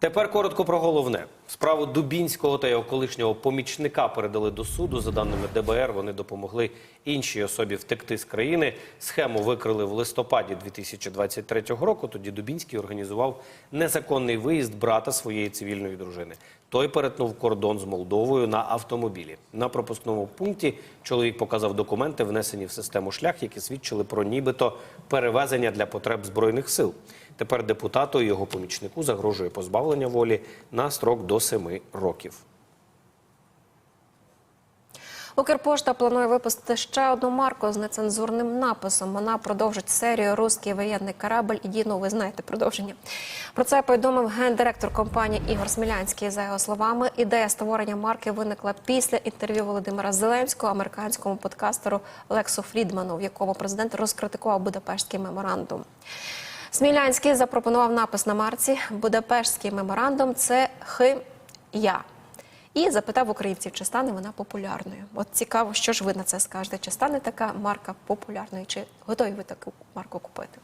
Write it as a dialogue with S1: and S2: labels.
S1: Тепер коротко про головне. Справу Дубінського та його колишнього помічника передали до суду. За даними ДБР, вони допомогли іншій особі втекти з країни. Схему викрили в листопаді 2023 року. Тоді Дубінський організував незаконний виїзд брата своєї цивільної дружини. Той перетнув кордон з Молдовою на автомобілі. На пропускному пункті чоловік показав документи, внесені в систему шлях, які свідчили про нібито перевезення для потреб збройних сил. Тепер депутату і його помічнику загрожує позбавлення волі на строк до семи років.
S2: Укрпошта планує випустити ще одну марку з нецензурним написом. Вона продовжить серію Руський воєнний корабль. І ну, ви знаєте продовження. Про це повідомив гендиректор компанії Ігор Смілянський. За його словами, ідея створення марки виникла після інтерв'ю Володимира Зеленського американському подкастеру Лексу Фрідману, в якому президент розкритикував Будапештський меморандум. Смілянський запропонував напис на марці Будапештський меморандум це хи я. І запитав українців, чи стане вона популярною. От цікаво, що ж ви на це скажете? Чи стане така марка популярною? Чи готові ви таку марку купити?